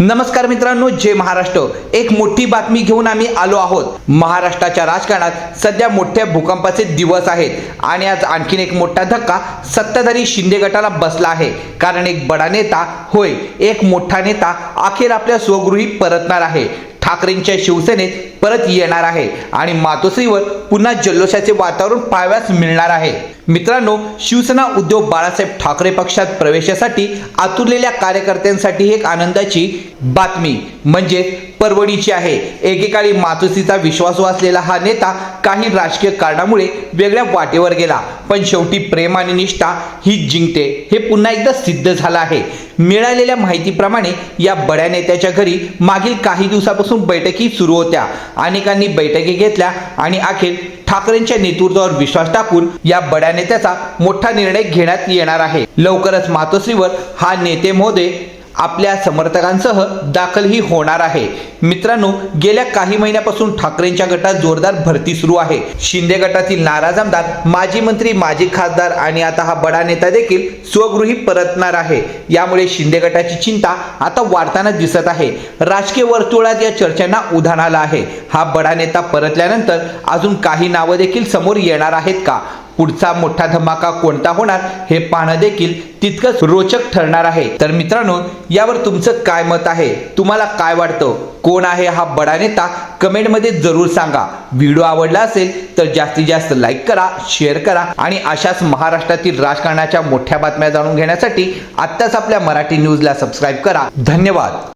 नमस्कार मित्रांनो जय महाराष्ट्र. एक मोठी बातमी घेऊन आम्ही आलो आहोत. महाराष्ट्राच्या राजकारणात सध्या मोठ्या भूकंपाचे दिवस आहेत आणि आज आणखीन एक मोठा धक्का सत्ताधारी शिंदे गटाला बसला आहे. कारण एक बडा नेता होय एक मोठा नेता अखेर आपल्या स्वगृही परतणार आहे. ठाकरेंच्या शिवसेनेत परत येणार आहे आणि मातोश्रीवर पुन्हा जल्लोषाचे वातावरण पाहाव्यास मिळणार आहे. मित्रांनो शिवसेना उद्धव बाळासाहेब ठाकरे पक्षात प्रवेशासाठी आतुरलेल्या कार्यकर्त्यांसाठी एक आनंदाची बातमी म्हणजे परवडीची आहे. एकेकाळी मातोश्रीचा विश्वासू असलेला हा नेता काही राजकीय कारणामुळे वेगळ्या वाटेवर गेला पण शेवटी प्रेम आणि निष्ठा ही जिंकते. हे पुन्हा एकदा सिद्ध झालं आहे. मिळालेल्या माहितीप्रमाणे या बड्या नेत्याच्या घरी मागील काही दिवसापासून बैठकी सुरू होत्या. अनेकांनी बैठकी घेतल्या आणि अखेर ठाकरेंच्या नेतृत्वावर विश्वास टाकून या बड्या नेत्याचा मोठा निर्णय घेण्यात येणार आहे. लवकरच मातोश्रीवर हा नेते महोदय आपल्या समर्थकांसह दाखलही होणार आहे. मित्रांनो गेल्या काही महिन्यापासून ठाकरेंच्या गटात जोरदार भरती सुरू आहे. शिंदे गटातील नाराज आमदार माजी मंत्री माजी खासदार आणि आता हा बडा नेता देखील स्वगृही परतणार आहे. यामुळे शिंदे गटाची चिंता आता वाढताना दिसत आहे. राजकीय वर्तुळात या चर्चांना उधाण आलं आहे. हा बडा नेता परतल्यानंतर अजून काही नावं देखील समोर येणार आहेत का? पुढचा मोठा धमाका कोणता होणार हे पाहणं देखील तितकंच रोचक ठरणार आहे. तर मित्रांनो यावर तुमचं काय मत आहे? तुम्हाला काय वाटतं? कोण आहे हा बडा नेता? कमेंटमध्ये जरूर सांगा. व्हिडिओ आवडला असेल तर जास्तीत जास्त लाईक करा शेअर करा आणि अशाच महाराष्ट्रातील राजकारणाच्या मोठ्या बातम्या जाणून घेण्यासाठी आत्ताच आपल्या मराठी न्यूजला सबस्क्राईब करा. धन्यवाद.